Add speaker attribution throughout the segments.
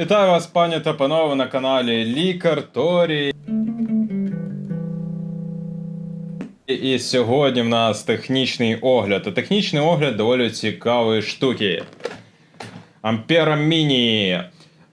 Speaker 1: Вітаю вас, пані та панове, на каналі Лікар Торі. І сьогодні в нас технічний огляд. А технічний огляд доволі цікавої штуки. Ампера Міні.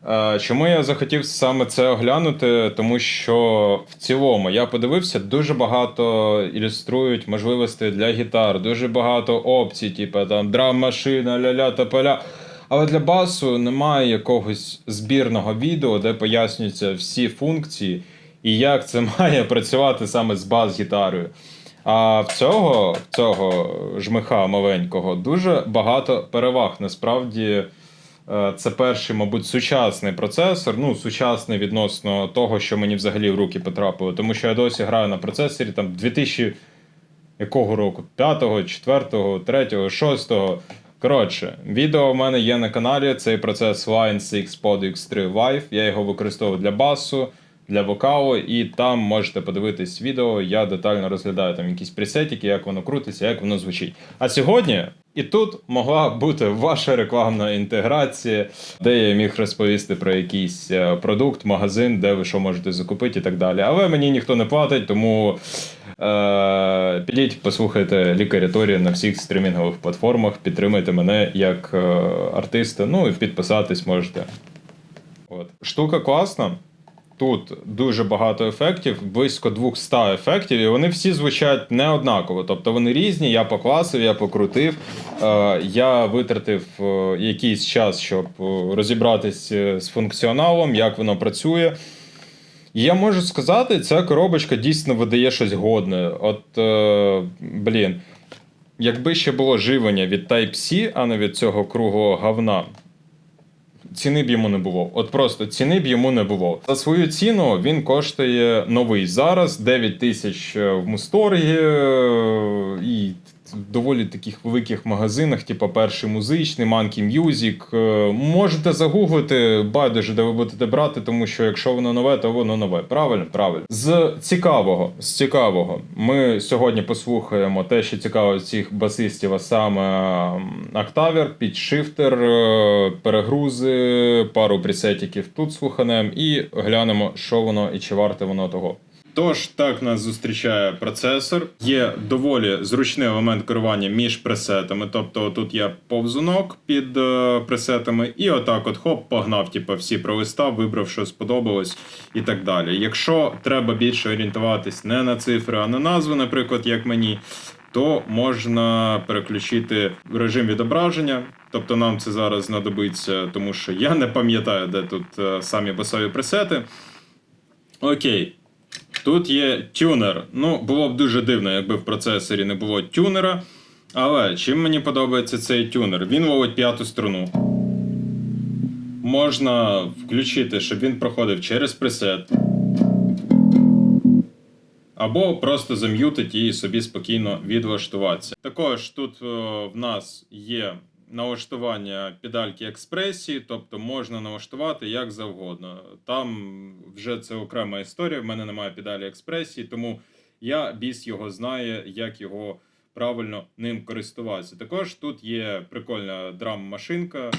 Speaker 1: Е, Чому я захотів саме це оглянути? Тому що в цілому я подивився, дуже багато ілюструють можливостей для гітар, дуже багато опцій, типу там драм-машина, ля-ля та поля. Але для басу немає якогось збірного відео, де пояснюються всі функції і як це має працювати саме з бас-гітарою. А в цього, в цього жмиха маленького дуже багато переваг. Насправді, е, це перший, мабуть, сучасний процесор. Ну, сучасний відносно того, що мені взагалі в руки потрапило. Тому що я досі граю на процесорі там 2000 якого року? 5-го, 4-го, 3-го, 6-го. Коротше, відео в мене є на каналі. Цей процес Line 6 Pod X3 Vive. Я його використовую для басу, для вокалу, і там можете подивитись відео. Я детально розглядаю там якісь пресетики, як воно крутиться, як воно звучить. А сьогодні і тут могла бути ваша рекламна інтеграція, де я міг розповісти про якийсь е, продукт, магазин, де ви що можете закупити і так далі. Але мені ніхто не платить, тому Е, Підіть, послухайте лікаряторію на всіх стрімінгових платформах, підтримайте мене як е, артиста. Ну і підписатись можете. От. Штука класна. Тут дуже багато ефектів, близько 200 ефектів, і вони всі звучать не однаково. Тобто вони різні, я покласив, я покрутив. Е, я витратив е, якийсь час, щоб е, розібратися з функціоналом, як воно працює. І Я можу сказати, ця коробочка дійсно видає щось годне. От, блін, якби ще було живлення від Type-C, а не від цього круглого говна, ціни б йому не було. От просто ціни б йому не було. За свою ціну він коштує новий зараз 9 тисяч в Мусторгі е, і доволі таких великих магазинах, типу перший музичний, Monkey Music. Е, Можете загуглити, байдуже, де ви будете брати, тому що якщо воно нове, то воно нове. Правильно? Правильно. З цікавого, з цікавого, ми сьогодні послухаємо те, що цікаво цих басистів, а саме м, підшифтер, е, перегрузи, пару пресетиків тут слуханем і глянемо, що воно і чи варте воно того. Тож так нас зустрічає процесор. Є доволі зручний елемент керування між пресетами. Тобто тут є повзунок під е, пресетами, і отак, от хоп, погнав, типу, всі пролистав, вибрав, що сподобалось, і так далі. Якщо треба більше орієнтуватись не на цифри, а на назву, наприклад, як мені, то можна переключити режим відображення. Тобто нам це зараз знадобиться, тому що я не пам'ятаю, де тут е, самі басові пресети. Окей. Тут є тюнер. Ну, було б дуже дивно, якби в процесорі не було тюнера. Але чим мені подобається цей тюнер? Він ловить п'яту струну. Можна включити, щоб він проходив через пресет. Або просто зам'ютити і собі спокійно відлаштуватися. Також тут о, в нас є налаштування педальки експресії, тобто можна налаштувати як завгодно. Там вже це окрема історія. В мене немає педалі експресії, тому я біс його знає, як його правильно ним користуватися. Також тут є прикольна драм-машинка.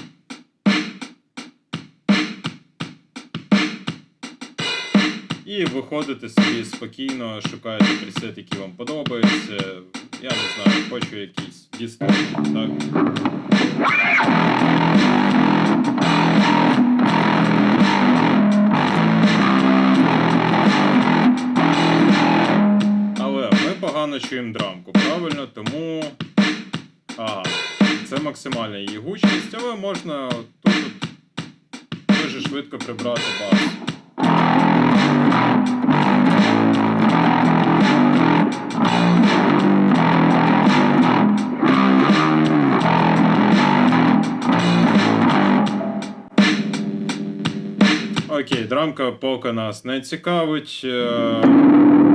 Speaker 1: І виходите собі спокійно, шукаєте пресет, який вам подобається. Я не знаю, хочу якийсь дисторшн, так? Але ми погано чуємо драмку, правильно? Тому. Ага, це максимальна її гучність, але можна тут дуже швидко прибрати бас. Окей, драмка поки нас не цікавить. Е,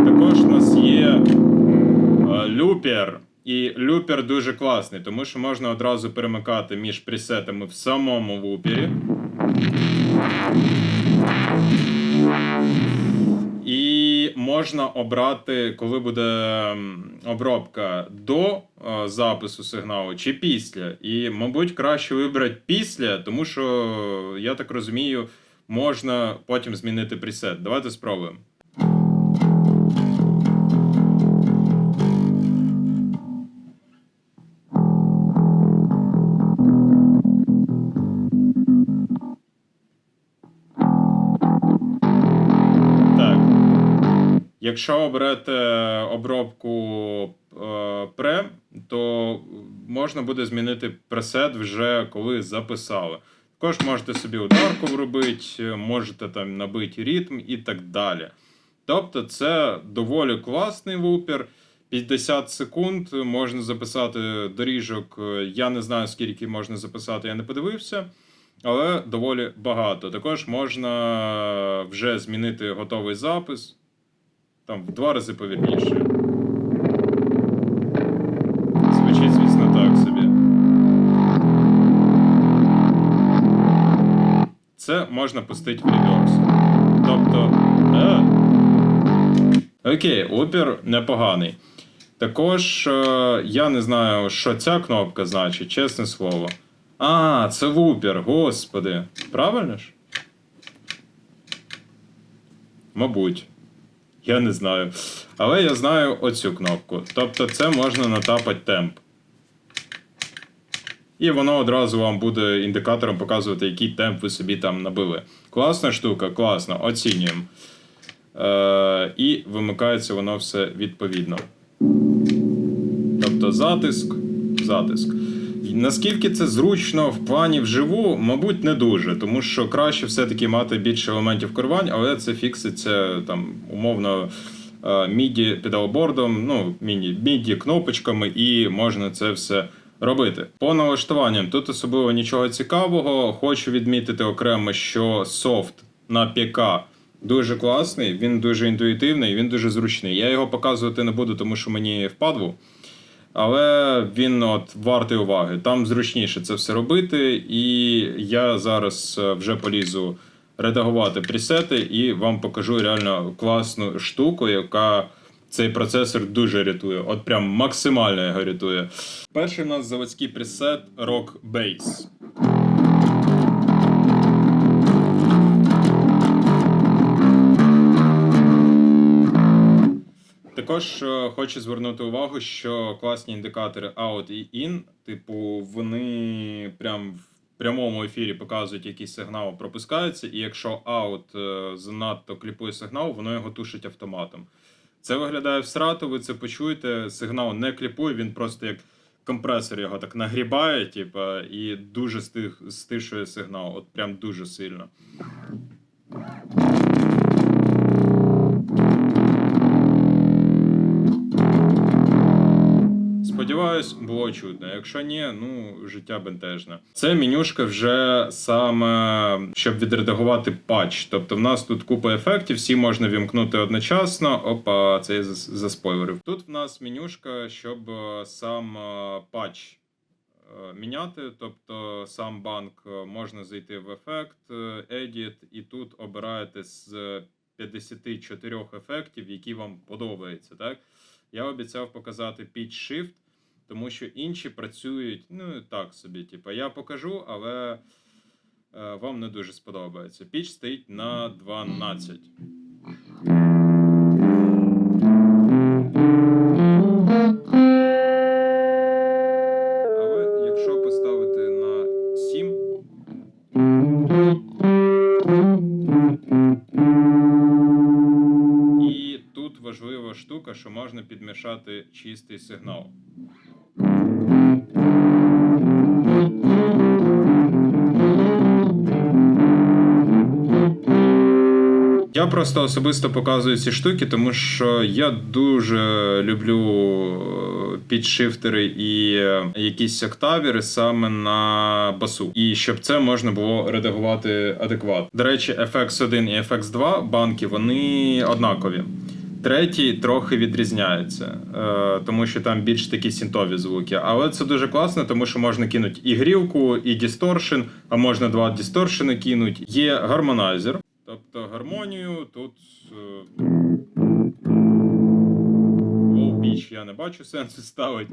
Speaker 1: Також у нас є е, люпер. І люпер дуже класний, тому що можна одразу перемикати між пресетами в самому лупері. І можна обрати, коли буде обробка до е, запису сигналу чи після. І, мабуть, краще вибрати після, тому що, я так розумію, можна потім змінити пресет. Давайте спробуємо. Якщо оберете обробку е, пре, то можна буде змінити пресет вже коли записали. Також можете собі ударку вробити, можете там набити ритм і так далі. Тобто, це доволі класний лупер. 50 секунд можна записати доріжок. Я не знаю, скільки можна записати, я не подивився, але доволі багато. Також можна вже змінити готовий запис. Там в два рази повільніше. Це можна пустити реверс. Тобто. Е. Окей, опір непоганий. Також е, я не знаю, що ця кнопка значить, чесне слово. А, це вупер, господи. Правильно ж? Мабуть. Я не знаю. Але я знаю оцю кнопку. Тобто це можна натапати темп. І воно одразу вам буде індикатором показувати, який темп ви собі там набили. Класна штука, класно, оцінюємо. Е, і вимикається воно все відповідно. Тобто затиск, затиск. Наскільки це зручно в плані вживу, мабуть, не дуже, тому що краще все-таки мати більше елементів керувань, але це фікситься там умовно міді педалбордом, ну, міні, міді кнопочками, і можна це все робити. По налаштуванням тут особливо нічого цікавого. Хочу відмітити окремо, що софт на ПК дуже класний, він дуже інтуїтивний, він дуже зручний. Я його показувати не буду, тому що мені впадло. Але він от вартий уваги. Там зручніше це все робити, і я зараз е, вже полізу редагувати пресети і вам покажу реально класну штуку, яка цей процесор дуже рятує. От прям максимально його рятує. Перший у нас заводський пресет Rock Bass. Також е, хочу звернути увагу, що класні індикатори out і in, типу, вони прям в прямому ефірі показують, який сигнал пропускається, і якщо out е, занадто кліпує сигнал, воно його тушить автоматом. Це виглядає в срату, ви це почуєте. Сигнал не кліпує, він просто як компресор його так нагрібає, типу, і дуже стих, стишує сигнал. От прям дуже сильно. Сподіваюсь, було чутно. Якщо ні, ну життя бентежне. Це менюшка вже саме щоб відредагувати патч. Тобто, в нас тут купа ефектів, всі можна вімкнути одночасно. Опа, це я зас- заспойлерив. Тут в нас менюшка, щоб е, сам е, патч е, міняти. Тобто сам банк можна зайти в ефект, Edit, і тут обираєте з 54 ефектів, які вам подобаються. Так? Я обіцяв показати Pitch Shift, тому що інші працюють ну так собі. Типу, я покажу, але е, вам не дуже сподобається. Pitch стоїть на 12. Але якщо поставити на 7, і тут важлива штука, що можна підмішати чистий сигнал. Просто особисто показую ці штуки, тому що я дуже люблю е, підшифтери і е, якісь октавіри саме на басу. І щоб це можна було редагувати адекватно. До речі, FX1 і FX2 банки вони однакові. Третій трохи відрізняється, е, тому що там більш такі синтові звуки. Але це дуже класно, тому що можна кинути і грілку, і дісторшн, а можна два дісторшени кинути. Є гармонайзер, тобто гармонію тут. е, піч я не бачу сенсу ставити.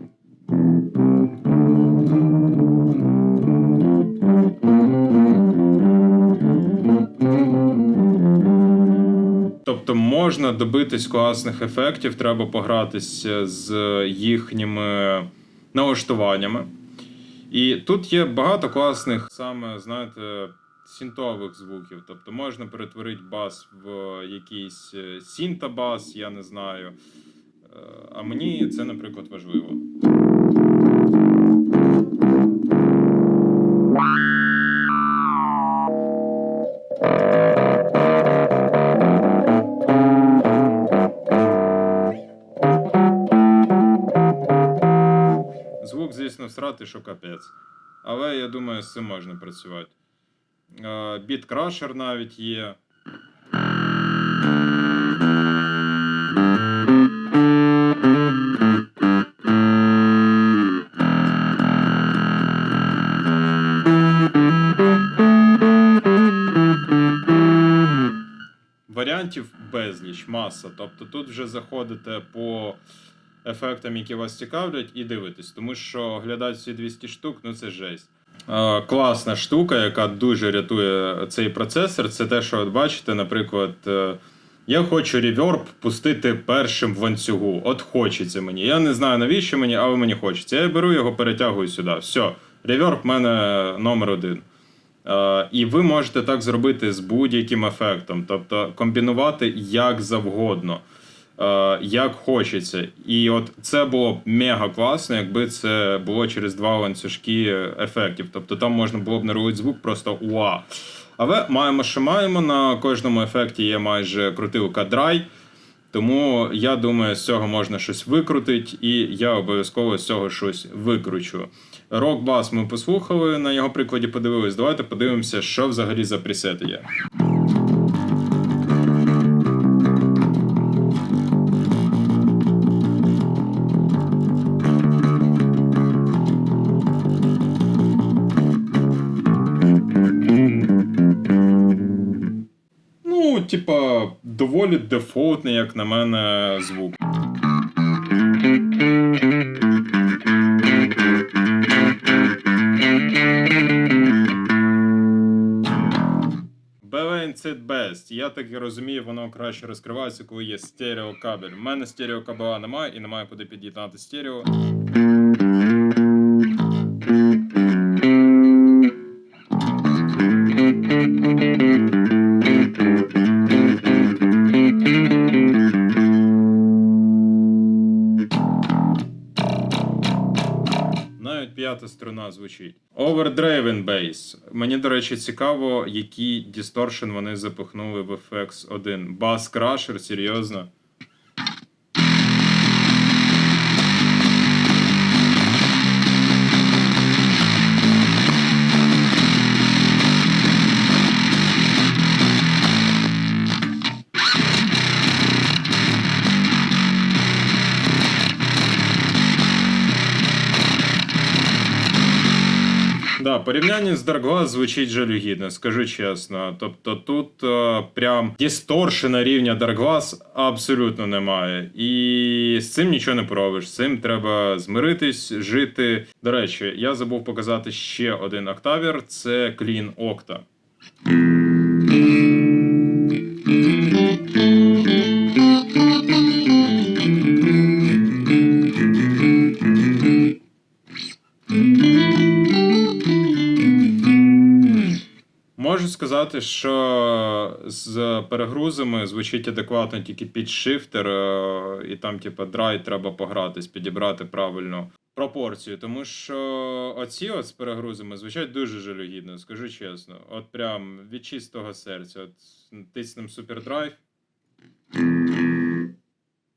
Speaker 1: Тобто можна добитись класних ефектів, треба погратися з їхніми налаштуваннями. І тут є багато класних, саме, знаєте, синтових звуків. Тобто можна перетворити бас в якийсь е, синтобас, я не знаю. Е, А мені це, наприклад, важливо. Звук, звісно, всрати, що капець. Але я думаю, з цим можна працювати. Е, Біт-крашер навіть є. Варіантів безліч, маса. Тобто тут вже заходите по ефектам, які вас цікавлять, і дивитесь. Тому що оглядати всі 200 штук, ну це жесть. Е, класна штука, яка дуже рятує цей процесор, це те, що от бачите, наприклад, е, я хочу реверб пустити першим в ланцюгу. От хочеться мені. Я не знаю навіщо мені, але мені хочеться. Я беру його, перетягую сюди. Все, реверб в мене номер один. Е, і ви можете так зробити з будь-яким ефектом, тобто комбінувати як завгодно, як хочеться. І от це було б мега класно, якби це було через два ланцюжки ефектів. Тобто там можна було б нарулити звук просто уа. Але маємо, що маємо. На кожному ефекті є майже крутилка драй. Тому я думаю, з цього можна щось викрутити, і я обов'язково з цього щось викручу. Рок бас ми послухали, на його прикладі подивились. Давайте подивимося, що взагалі за пресети є. Типа, доволі дефолтний, як на мене, звук. Balanced Best. Я так і розумію, воно краще розкривається, коли є стереокабель. У мене стереокабеля немає і немає куди під'єднати стерео. П'ята струна звучить. Overdriven Bass. Мені, до речі, цікаво, які дісторшн вони запихнули в FX 1. Bass Crusher, серйозно. Да, порівняння з Dark Glass звучить жалюгідно, скажу чесно. Тобто тут е, прям дісторшена рівня Dark Glass абсолютно немає. І з цим нічого не поробиш. З цим треба змиритись, жити. До речі, я забув показати ще один октавір це Clean Octa. Можу сказати, що з перегрузами звучить адекватно тільки під шифтер, е, і там, типу, драй треба погратись, підібрати правильну пропорцію. Тому що оці от з перегрузами звучать дуже жалюгідно, скажу чесно. От прям від чистого серця. От тиснем супердрайв.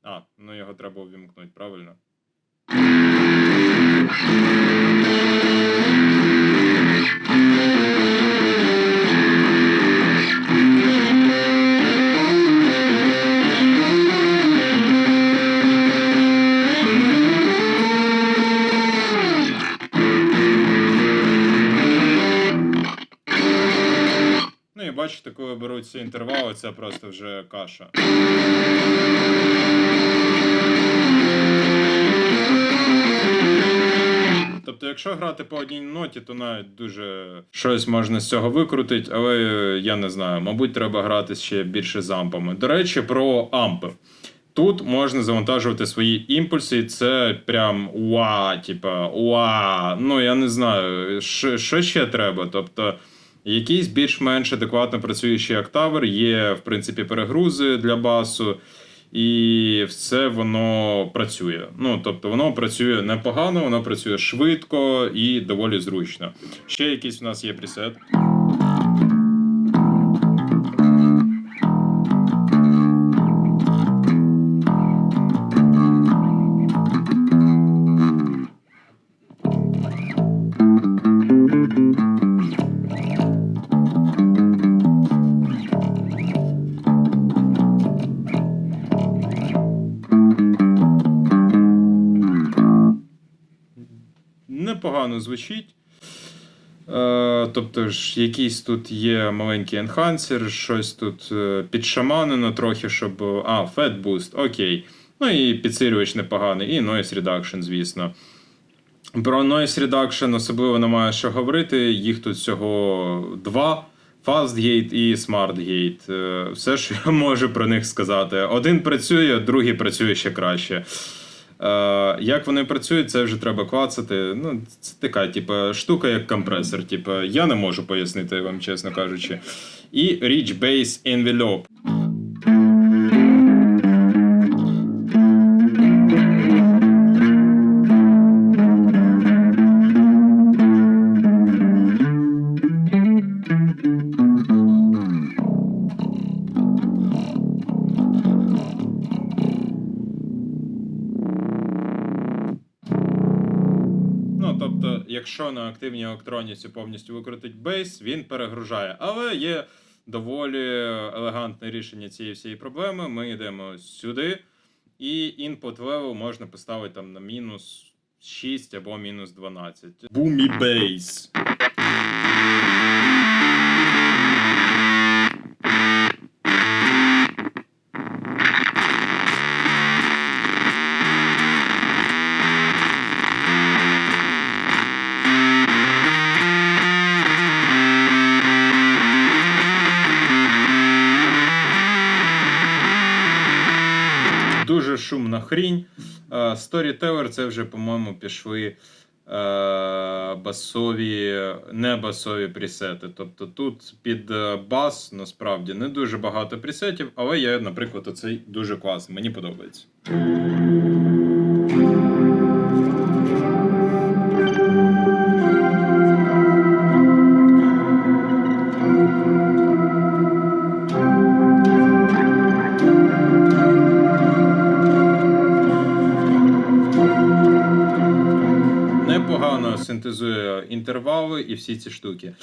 Speaker 1: А, ну його треба увімкнути, правильно? бачите, коли беруться інтервали, це просто вже каша. Тобто, якщо грати по одній ноті, то навіть дуже щось можна з цього викрутити, але е, я не знаю, мабуть, треба грати ще більше з ампами. До речі, про ампи. Тут можна завантажувати свої імпульси, і це прям уа, типа уа. Ну я не знаю, що ще треба. Тобто якийсь більш-менш адекватно працюючий октавер, є, в принципі, перегрузи для басу, і все воно працює. Ну, тобто, воно працює непогано, воно працює швидко і доволі зручно. Ще якийсь у нас є пресет. Непогано звучить. Е, тобто ж, якийсь тут є маленький енхансер, щось тут е, підшаманено трохи, щоб. А, Fat Boost, окей. Ну і підсилювач непоганий, і Noise Reduction, звісно. Про Noise Reduction особливо немає що говорити. Їх тут всього два: Fast Gate і Smart Gate. Е, Все, що я можу про них сказати. Один працює, другий працює ще краще. Е, як вони працюють, це вже треба клацати. Ну, це така, типу, штука, як компресор. Типу, я не можу пояснити вам, чесно кажучи. І Rich Base Envelope. Якщо на активній електроніці повністю викрутить бейс, він перегружає. Але є доволі елегантне рішення цієї всієї проблеми. Ми йдемо сюди, і input level можна поставити там на мінус 6 або мінус 12. Бумі бейс. Storyteller це вже, по-моєму, пішли е, басові, не басові пресети. Тобто тут під е, бас насправді не дуже багато пресетів, але є, наприклад, оцей дуже класний. Мені подобається. І всі ці штуки.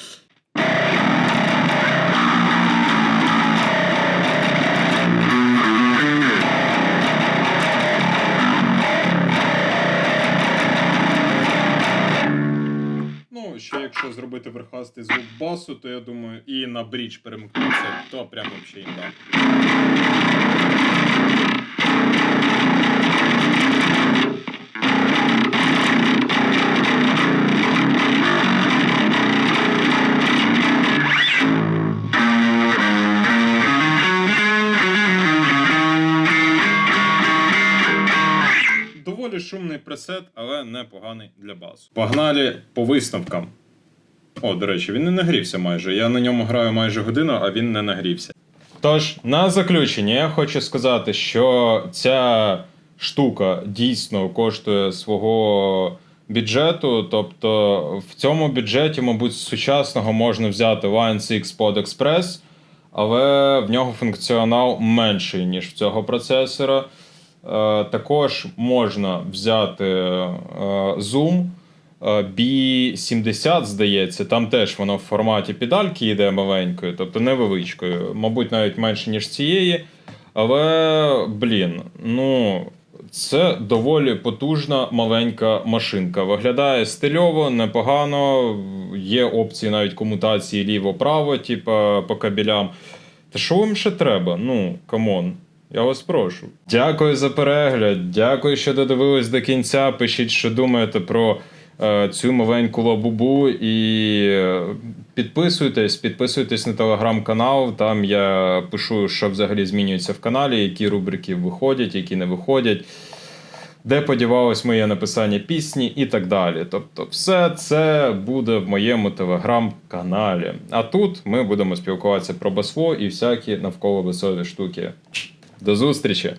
Speaker 1: Ну, ще якщо зробити верхастий звук басу, то я думаю, і на брідж перемкнутися, то прямо взагалі шумний пресет, але непоганий для басу. Погнали по висновкам. О, до речі, він не нагрівся майже. Я на ньому граю майже годину, а він не нагрівся. Тож, на заключення я хочу сказати, що ця штука дійсно коштує свого бюджету. Тобто, в цьому бюджеті, мабуть, сучасного можна взяти Line 6 Pod Express, але в нього функціонал менший, ніж в цього процесора. Е, також можна взяти е, Zoom е, B70, здається, там теж воно в форматі педальки йде маленькою, тобто невеличкою, мабуть, навіть менше, ніж цієї. Але, блін, ну. Це доволі потужна маленька машинка. Виглядає стильово, непогано. Є опції навіть комутації ліво-право, типа по кабелям. Та що вам ще треба? Ну, камон. Я вас прошу. Дякую за перегляд. Дякую, що додивились до кінця. Пишіть, що думаєте про е, цю маленьку лабубу і е, підписуйтесь, підписуйтесь на телеграм-канал. Там я пишу, що взагалі змінюється в каналі, які рубрики виходять, які не виходять. Де подівалось моє написання пісні і так далі. Тобто, все це буде в моєму телеграм-каналі. А тут ми будемо спілкуватися про басло і всякі навколо веселі штуки. До зустрічі!